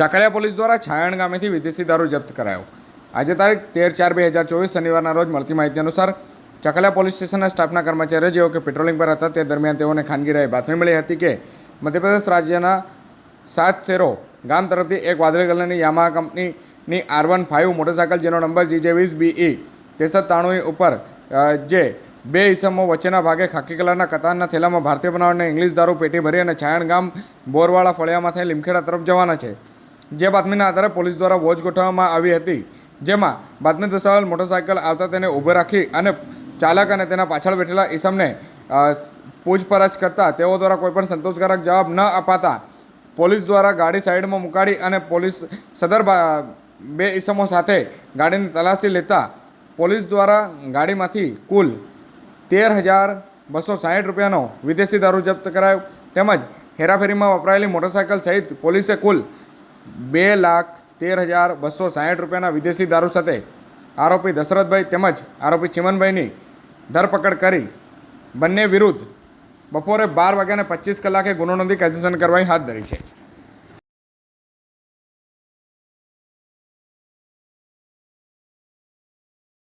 Chakaliya police દ્વારા છાયણ ગામેથી વિદેશી દારૂ જપ્ત કરાયો. આજે તારીખ તેર ચાર બે હજાર ચોવીસ શનિવારના રોજ મળતી માહિતી અનુસાર ચાકલિયા પોલીસ સ્ટેશનના સ્ટાફના કર્મચારીઓ જેઓ કે પેટ્રોલિંગ પર હતા તે દરમિયાન તેઓને ખાનગી રાહે બાતમી મળી હતી કે મધ્યપ્રદેશ રાજ્યના સાત શેરો ગામ તરફથી એક વાદળી કલરની યામા કંપનીની આર વન ફાઇવ મોટરસાયકલ જેનો નંબર જીજે વીસ બીઈ ત્રેસઠ ત્રાણુંની ઉપર જે બે ઇસમો વચ્ચેના ભાગે ખાકી કલરના કતારના થેલામાં ભારતીય બનાવટને ઇંગ્લિશ દારૂ પેટી ભરી અને છાયણ ગામ બોરવાળા ફળિયામાં થઈ લીમખેડા તરફ જવાના છે. જે બાતમીના આધારે પોલીસ દ્વારા વોચ ગોઠવવામાં આવી હતી. જેમાં બાતમી દર્શાવેલ મોટરસાયકલ આવતા તેને ઊભો રાખી અને ચાલક અને તેના પાછળ બેઠેલા ઈસમને પૂછપરછ કરતા તેઓ દ્વારા કોઈપણ સંતોષકારક જવાબ ન અપાતા પોલીસ દ્વારા ગાડી સાઈડમાં મુકાડી અને પોલીસ સદર બા- ઈસમો સાથે ગાડીની તલાશી લેતા પોલીસ દ્વારા ગાડીમાંથી કુલ તેર હજાર બસો સાહીઠ રૂપિયાનો વિદેશી દારૂ જપ્ત કરાયો. તેમજ હેરાફેરીમાં વપરાયેલી મોટરસાયકલ સહિત પોલીસે કુલ બે લાખ તેર હજાર બસો સાહીઠ રૂપિયાના વિદેશી દારૂ સાથે આરોપી દશરથભાઈ તેમજ આરોપી ચિમનભાઈની ધરપકડ કરી. બંને વિરુદ્ધ બપોરે બાર વાગ્યાને પચીસ કલાકે ગુનો નોંધી કાયદેસર કાર્યવાહી હાથ ધરી છે.